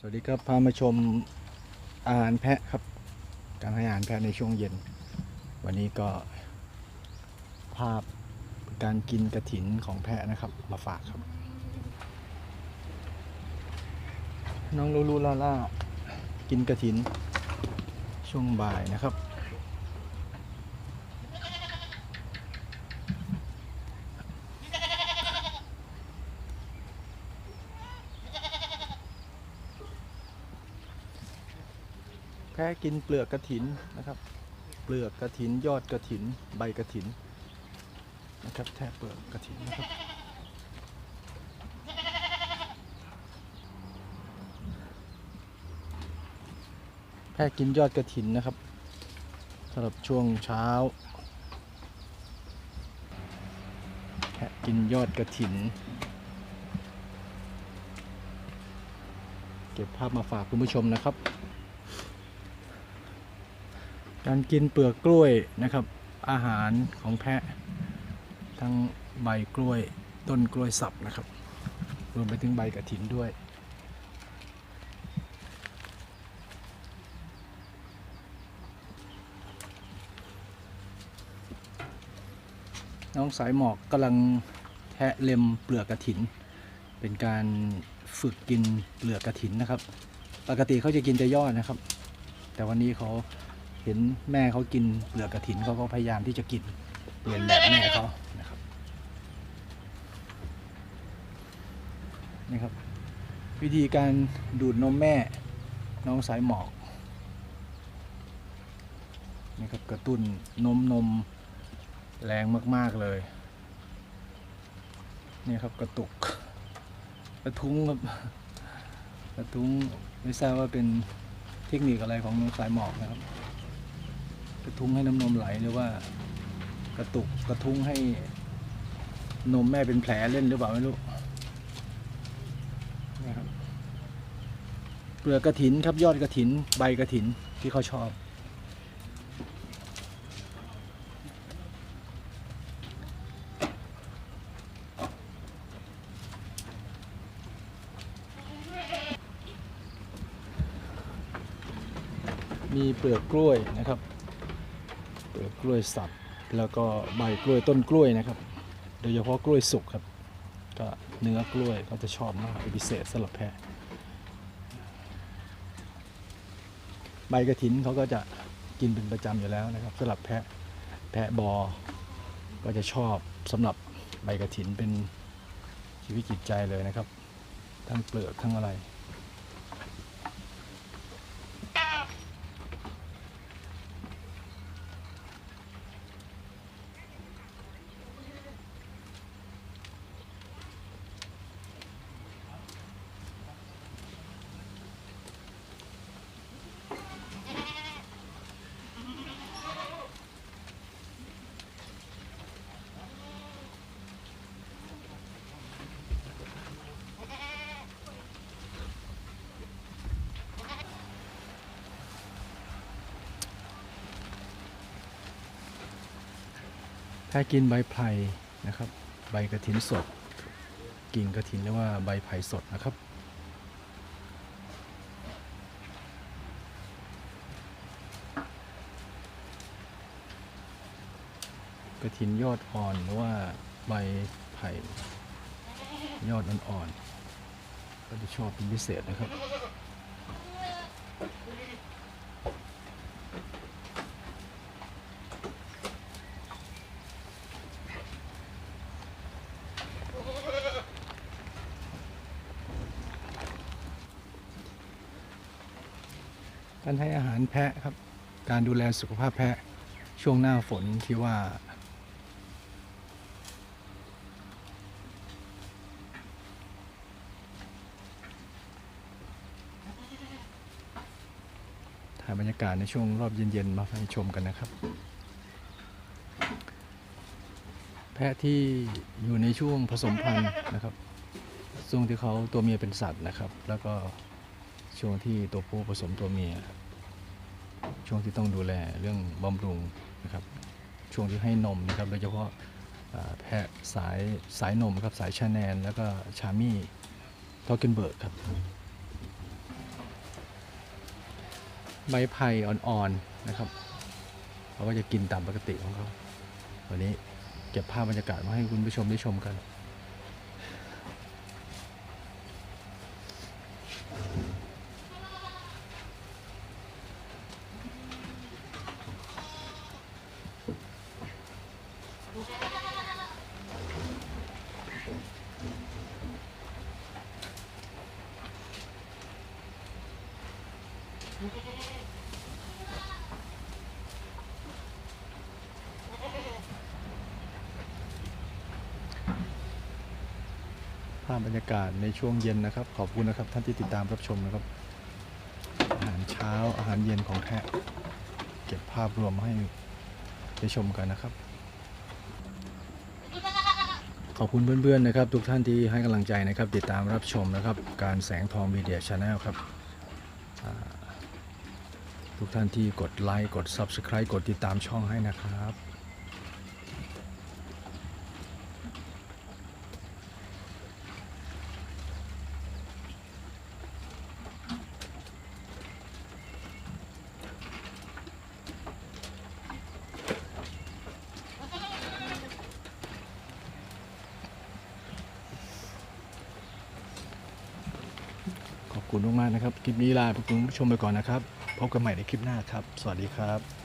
สวัสดีครับพามาชมอาหารแพะครับ การให้อาหารแพะในช่วงเย็น วันนี้ก็ภาพการกินกระถินของแพะนะครับ มาฝากครับ น้องลูลูลาล่ากินกระถินช่วงบ่ายนะครับ พะกินเปลือกกระถินนะครับ เปลือกกระถินยอดกระถิน ใบกระถินนะครับแทะเปลือกกระถินนะครับแพะกินยอดกระถินนะครับสำหรับช่วงเช้าแพะกินยอดกระถิน เก็บภาพมาฝากคุณผู้ชมนะครับ การกินเปลือกกล้วยนะครับ อาหารของแพะ ทั้งใบกล้วยต้นกล้วยสับนะครับ รวมไปถึงใบกระถินด้วย น้องสายหมอกกำลังแทะเล็มเปลือกกระถิน เป็นการฝึกกินเปลือกกระถินนะครับ ปกติเขาจะกินแต่ยอดนะครับ แต่วันนี้เขา เห็นแม่เขากินเปลือกกระถินเขาก็พยายามที่จะกินเรียนแบบแม่เขานะครับนี่ครับ วิธีการดูดนมแม่น้องสายหมอกนี่ครับกระตุ้นนมนมแรงมาก ๆ เลยนี่ครับกระตุกกระทุ้งครับกระทุ้งไม่ทราบว่าเป็นเทคนิคอะไรของน้องสายหมอกนะครับ ระทุ้งให้น้ำนมไหลหรือว่า กระตุกกระทุ้งให้นมแม่เป็นแผลเล่นหรือเปล่าไม่รู้นะครับเปลือกกระถินครับยอดกระถิน ใบกระถินที่เขาชอบ มีเปลือกกล้วยนะครับ กล้วยสับแล้วก็ใบกล้วยต้นกล้วยนะครับ โดยเฉพาะกล้วยสุกครับ ก็เนื้อกล้วยเขาจะชอบมากเป็นพิเศษสำหรับแพะใบกระถินเขาก็จะกินเป็นประจำอยู่แล้วนะครับสำหรับแพะแพะบอก็จะชอบสำหรับใบกระถินเป็นชีวิตจิตใจเลยนะครับ ทั้งเปลือกทั้งอะไร ถ้ากินใบไผ่นะครับ ใบกระถินสด กิ่งกระถินเรียกว่าใบไผ่สดนะครับ กระถินยอดอ่อนหรือว่าใบไผ่ยอดอ่อนๆก็จะชอบเป็นพิเศษนะครับ การให้อาหารแพะครับ การดูแลสุขภาพแพะช่วงหน้าฝนที่ว่า ถ่ายบรรยากาศในช่วงรอบเย็น ๆ มาให้ชมกันนะครับ แพะที่อยู่ในช่วงผสมพันธุ์นะครับช่วงที่เขาตัวเมียเป็นสัตว์นะครับ แล้วก็ ช่วงที่ตัวผู้ผสมตัวเมีย ช่วงที่ต้องดูแลเรื่องบำรุงนะครับ ช่วงที่ให้นมนะครับโดยเฉพาะแพะสายสายนมครับสายชาแนน แล้วก็ชามี่ทอเกนเบิร์กครับ ใบไผ่อ่อนๆนะครับเขาก็จะกินตามปกติของเขาวันนี้เก็บภาพบรรยากาศมาให้คุณผู้ชมได้ชมกัน ภาพบรรยากาศในช่วงเย็นนะครับ ขอบคุณนะครับ ท่านที่ติดตามรับชมนะครับ อาหารเช้าอาหารเย็นของแท้เก็บภาพรวมมาให้ได้ชมกันนะครับ ขอบคุณเพื่อนๆนะครับ ทุกท่านที่ให้กำลังใจนะครับ ติดตามรับชมนะครับ การแสงทองมีเดียชาแนลครับทุกท่านที่กดไลค์กด Subscribe กดติดตามช่องให้นะครับ คุณมากๆนะครับ คลิปนี้ลาคุณผู้ชมไปก่อนนะครับ พบกันใหม่ในคลิปหน้าครับ สวัสดีครับ